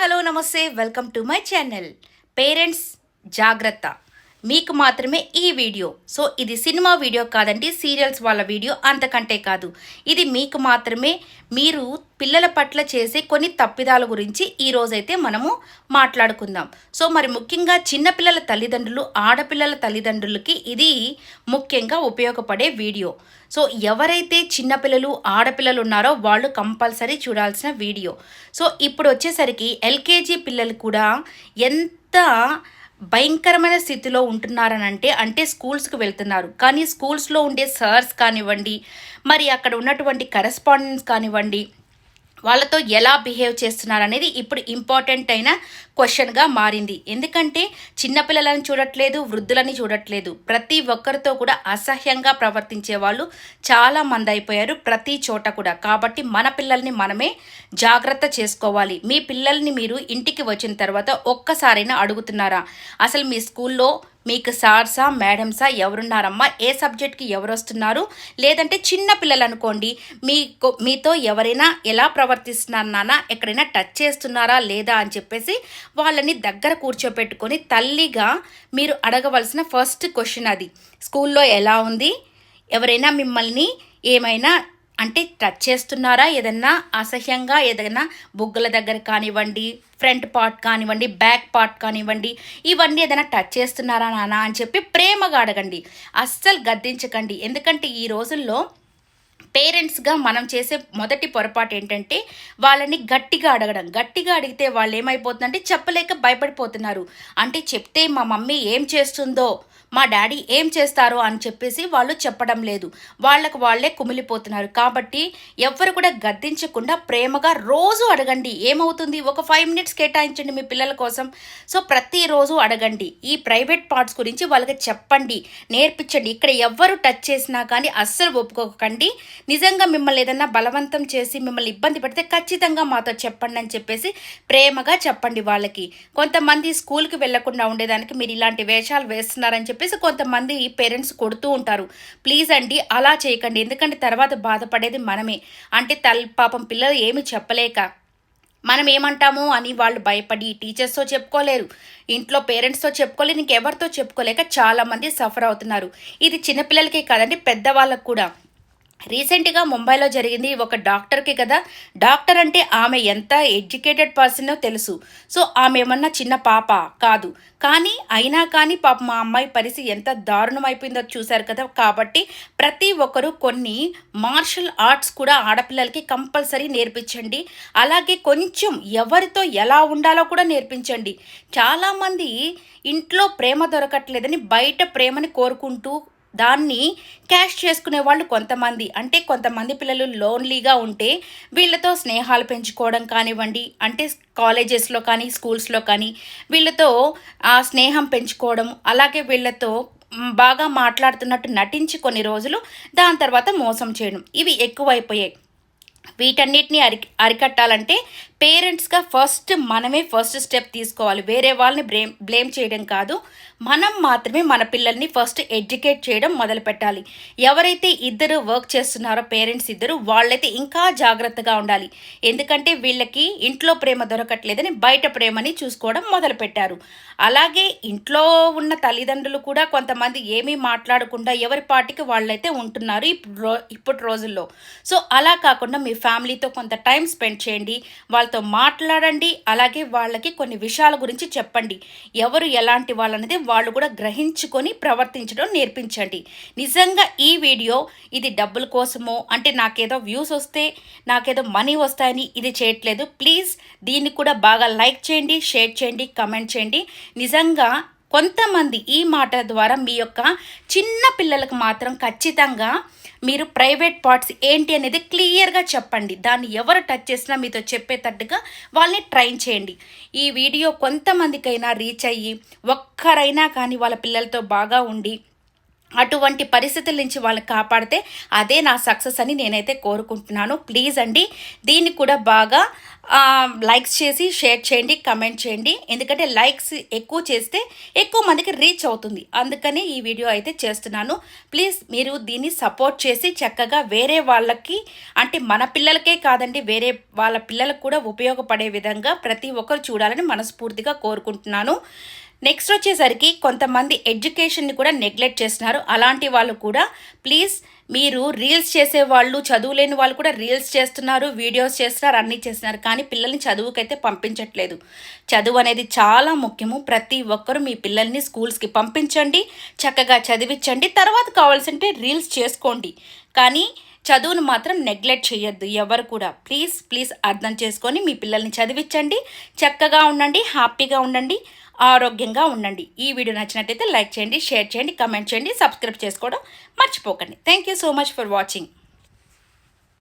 Hello నమస్తే. Welcome to my channel. Parents జాగ్రత్త. మీకు మాత్రమే ఈ వీడియో. సో ఇది సినిమా వీడియో కాదండి సీరియల్స్ వాళ్ళ వీడియో అంతకంటే కాదు. ఇది మీకు మాత్రమే మీరు పిల్లల పట్ల చేసే కొన్ని తప్పిదాల గురించి ఈరోజైతే మనము మాట్లాడుకుందాం. సో మరి ముఖ్యంగా చిన్నపిల్లల తల్లిదండ్రులు ఆడపిల్లల తల్లిదండ్రులకి ఇది ముఖ్యంగా ఉపయోగపడే వీడియో. సో ఎవరైతే చిన్నపిల్లలు ఆడపిల్లలు ఉన్నారో వాళ్ళు కంపల్సరీ చూడాల్సిన వీడియో. సో ఇప్పుడు వచ్చేసరికి ఎల్కేజీ పిల్లలు కూడా ఎంత భయంకరమైన స్థితిలో ఉంటున్నారనంటే అంటే స్కూల్స్కి వెళ్తున్నారు. కానీ స్కూల్స్లో ఉండే సార్స్ కానివ్వండి మరి అక్కడ ఉన్నటువంటి కరెస్పాండెన్స్ కానివ్వండి వాళ్ళతో ఎలా బిహేవ్ చేస్తున్నారు అనేది ఇప్పుడు ఇంపార్టెంట్ అయిన క్వశ్చన్గా మారింది. ఎందుకంటే చిన్నపిల్లలను చూడట్లేదు వృద్ధులని చూడట్లేదు. ప్రతి ఒక్కరితో కూడా అసహ్యంగా ప్రవర్తించే వాళ్ళు చాలా మంది అయిపోయారు ప్రతి చోట కూడా. కాబట్టి మన పిల్లల్ని మనమే జాగ్రత్త చేసుకోవాలి. మీ పిల్లల్ని మీరు ఇంటికి వచ్చిన తర్వాత ఒక్కసారైనా అడుగుతున్నారా? అసలు మీ స్కూల్లో మీకు సార్సా మేడమ్సా ఎవరున్నారమ్మా? ఏ సబ్జెక్ట్కి ఎవరు వస్తున్నారు లేదంటే చిన్న పిల్లలు అనుకోండి మీకు మీతో ఎవరైనా ఎలా ప్రవర్తిస్తున్నారు నాన్న? ఎక్కడైనా టచ్ చేస్తున్నారా లేదా అని చెప్పేసి వాళ్ళని దగ్గర కూర్చోపెట్టుకొని తల్లిగా మీరు అడగవలసిన ఫస్ట్ క్వశ్చన్ అది. స్కూల్లో ఎలా ఉంది? ఎవరైనా మిమ్మల్ని ఏమైనా అంటే టచ్ చేస్తున్నారా? ఏదన్నా అసహ్యంగా ఏదైనా బుగ్గల దగ్గర కానివ్వండి ఫ్రంట్ పార్ట్ కానివ్వండి బ్యాక్ పార్ట్ కానివ్వండి ఇవన్నీ ఏదైనా టచ్ చేస్తున్నారా నానా అని చెప్పి ప్రేమగా అడగండి. అస్సలు గద్దించకండి. ఎందుకంటే ఈ రోజుల్లో పేరెంట్స్గా మనం చేసే మొదటి పొరపాటు ఏంటంటే వాళ్ళని గట్టిగా అడగడం. గట్టిగా అడిగితే వాళ్ళు ఏమైపోతుందంటే చెప్పలేక భయపడిపోతున్నారు. అంటే చెప్తే మా మమ్మీ ఏం చేస్తుందో మా డాడీ ఏం చేస్తారో అని చెప్పేసి వాళ్ళు చెప్పడం లేదు. వాళ్ళకు వాళ్ళే కుమిలిపోతున్నారు. కాబట్టి ఎవ్వరు కూడా గద్దించకుండా ప్రేమగా రోజు అడగండి. ఏమవుతుంది? ఒక ఫైవ్ మినిట్స్ కేటాయించండి మీ పిల్లల కోసం. సో ప్రతిరోజు అడగండి. ఈ ప్రైవేట్ పార్ట్స్ గురించి వాళ్ళకి చెప్పండి. నేర్పించండి. ఇక్కడ ఎవ్వరు టచ్ చేసినా కానీ అస్సలు ఒప్పుకోకండి. నిజంగా మిమ్మల్ని ఏదైనా బలవంతం చేసి మిమ్మల్ని ఇబ్బంది పెడితే ఖచ్చితంగా మాతో చెప్పండి అని చెప్పేసి ప్రేమగా చెప్పండి వాళ్ళకి. కొంతమంది స్కూల్కి వెళ్ళకుండా ఉండేదానికి మీరు ఇలాంటి వేషాలు వేస్తున్నారని చెప్పేసి కొంతమంది పేరెంట్స్ కొడుతూ ఉంటారు. ప్లీజ్ అండి అలా చేయకండి. ఎందుకంటే తర్వాత బాధపడేది మనమే. అంటే తల్ పాపం పిల్లలు ఏమి చెప్పలేక మనం ఏమంటాము అని వాళ్ళు భయపడి టీచర్స్తో చెప్పుకోలేరు. ఇంట్లో పేరెంట్స్తో చెప్పుకోలేరు ఇంకెవరితో చెప్పుకోలేక చాలామంది సఫర్ అవుతున్నారు. ఇది చిన్నపిల్లలకే కాదండి పెద్దవాళ్ళకు కూడా. రీసెంట్గా ముంబైలో జరిగింది ఒక డాక్టర్కి కదా. డాక్టర్ అంటే ఆమె ఎంత ఎడ్యుకేటెడ్ పర్సనో తెలుసు. సో ఆమె ఏమన్నా చిన్న పాప కాదు. కానీ అయినా కానీ పాప మా అమ్మాయి పరిస్థితి ఎంత దారుణం అయిపోయిందో చూశారు కదా. కాబట్టి ప్రతి ఒక్కరూ కొన్ని మార్షల్ ఆర్ట్స్ కూడా ఆడపిల్లలకి కంపల్సరీ నేర్పించండి. అలాగే కొంచెం ఎవరితో ఎలా ఉండాలో కూడా నేర్పించండి. చాలామంది ఇంట్లో ప్రేమ దొరకట్లేదని బయట ప్రేమని కోరుకుంటూ దాన్ని క్యాష్ చేసుకునే వాళ్ళు కొంతమంది. అంటే కొంతమంది పిల్లలు లోన్లీగా ఉంటే వీళ్ళతో స్నేహాలు పెంచుకోవడం కానివ్వండి అంటే కాలేజెస్లో కానీ స్కూల్స్లో కానీ వీళ్ళతో ఆ స్నేహం పెంచుకోవడం అలాగే వీళ్ళతో బాగా మాట్లాడుతున్నట్టు నటించి కొన్ని రోజులు దాని తర్వాత మోసం చేయడం. ఇవి ఎక్కువైపోయాయి. వీటన్నిటిని అరి అరికట్టాలంటే పేరెంట్స్గా ఫస్ట్ మనమే ఫస్ట్ స్టెప్ తీసుకోవాలి. వేరే వాళ్ళని బ్లేమ్ బ్లేమ్ చేయడం కాదు. మనం మాత్రమే మన పిల్లల్ని ఫస్ట్ ఎడ్యుకేట్ చేయడం మొదలు పెట్టాలి. ఎవరైతే ఇద్దరు వర్క్ చేస్తున్నారో పేరెంట్స్ ఇద్దరు వాళ్ళైతే ఇంకా జాగ్రత్తగా ఉండాలి. ఎందుకంటే వీళ్ళకి ఇంట్లో ప్రేమ దొరకట్లేదని బయట ప్రేమని చూసుకోవడం మొదలు పెట్టారు. అలాగే ఇంట్లో ఉన్న తల్లిదండ్రులు కూడా కొంతమంది ఏమీ మాట్లాడకుండా ఎవరి పాటికి వాళ్ళైతే ఉంటున్నారు ఇప్పుడు ఇప్పుడు ఇప్పటి రోజుల్లో. సో అలా కాకుండా మీ ఫ్యామిలీతో కొంత టైం స్పెండ్ చేయండి. వాళ్ళతో మాట్లాడండి అలాగే వాళ్ళకి కొన్ని విషయాల గురించి చెప్పండి. ఎవరు ఎలాంటి వాళ్ళనేది వాళ్ళు కూడా గ్రహించుకొని ప్రవర్తించడం నేర్పించండి. నిజంగా ఈ వీడియో ఇది డబ్బుల కోసమో అంటే నాకేదో వ్యూస్ వస్తే నాకేదో మనీ వస్తాయని ఇది చేయట్లేదు. ప్లీజ్ దీన్ని కూడా బాగా లైక్ చేయండి షేర్ చేయండి కమెంట్ చేయండి. నిజంగా కొంతమంది ఈ మాటల ద్వారా మీ యొక్క చిన్న పిల్లలకు మాత్రం ఖచ్చితంగా మీరు ప్రైవేట్ పార్ట్స్ ఏంటి అనేది క్లియర్గా చెప్పండి. దాన్ని ఎవరు టచ్ చేసినా మీతో చెప్పేటట్టుగా వాళ్ళని ట్రైన్ చేయండి. ఈ వీడియో కొంతమందికైనా రీచ్ అయ్యి ఒక్కరైనా కానీ వాళ్ళ పిల్లలతో బాగా ఉండి అటువంటి పరిస్థితుల నుంచి వాళ్ళని కాపాడితే అదే నా సక్సెస్ అని నేనైతే కోరుకుంటున్నాను. ప్లీజ్ అండి దీన్ని కూడా బాగా లైక్స్ చేసి షేర్ చేయండి కమెంట్ చేయండి. ఎందుకంటే లైక్స్ ఎక్కువ చేస్తే ఎక్కువ మందికి రీచ్ అవుతుంది. అందుకని ఈ వీడియో అయితే చేస్తున్నాను. ప్లీజ్ మీరు దీన్ని సపోర్ట్ చేసి చక్కగా వేరే వాళ్ళకి అంటే మన పిల్లలకే కాదండి వేరే వాళ్ళ పిల్లలకు కూడా ఉపయోగపడే విధంగా ప్రతి ఒక్కరు చూడాలని మనస్ఫూర్తిగా కోరుకుంటున్నాను. నెక్స్ట్ వచ్చేసరికి కొంతమంది ఎడ్యుకేషన్ని కూడా నెగ్లెక్ట్ చేస్తున్నారు. అలాంటి వాళ్ళు కూడా ప్లీజ్ మీరు రీల్స్ చేసే వాళ్ళు చదువులేని వాళ్ళు కూడా రీల్స్ చేస్తున్నారు వీడియోస్ చేస్తున్నారు అన్నీ చేస్తున్నారు. కానీ పిల్లల్ని చదువుకైతే పంపించట్లేదు. చదువు అనేది చాలా ముఖ్యము. ప్రతి ఒక్కరు మీ పిల్లల్ని స్కూల్స్కి పంపించండి చక్కగా చదివించండి. తర్వాత కావాల్సింటే రీల్స్ చేసుకోండి. కానీ చదువును మాత్రం నెగ్లెక్ట్ చేయొద్దు ఎవరు కూడా. ప్లీజ్ ప్లీజ్ అర్థం చేసుకొని మీ పిల్లల్ని చదివించండి. చక్కగా ఉండండి హ్యాపీగా ఉండండి. ఆరోగ్యంగా ఉండండి. ఈ వీడియో నచ్చినట్టయితే లైక్ చేయండి షేర్ చేయండి కమెంట్ చేయండి సబ్స్క్రైబ్ చేసుకోవడం మర్చిపోకండి. Thank you so much for watching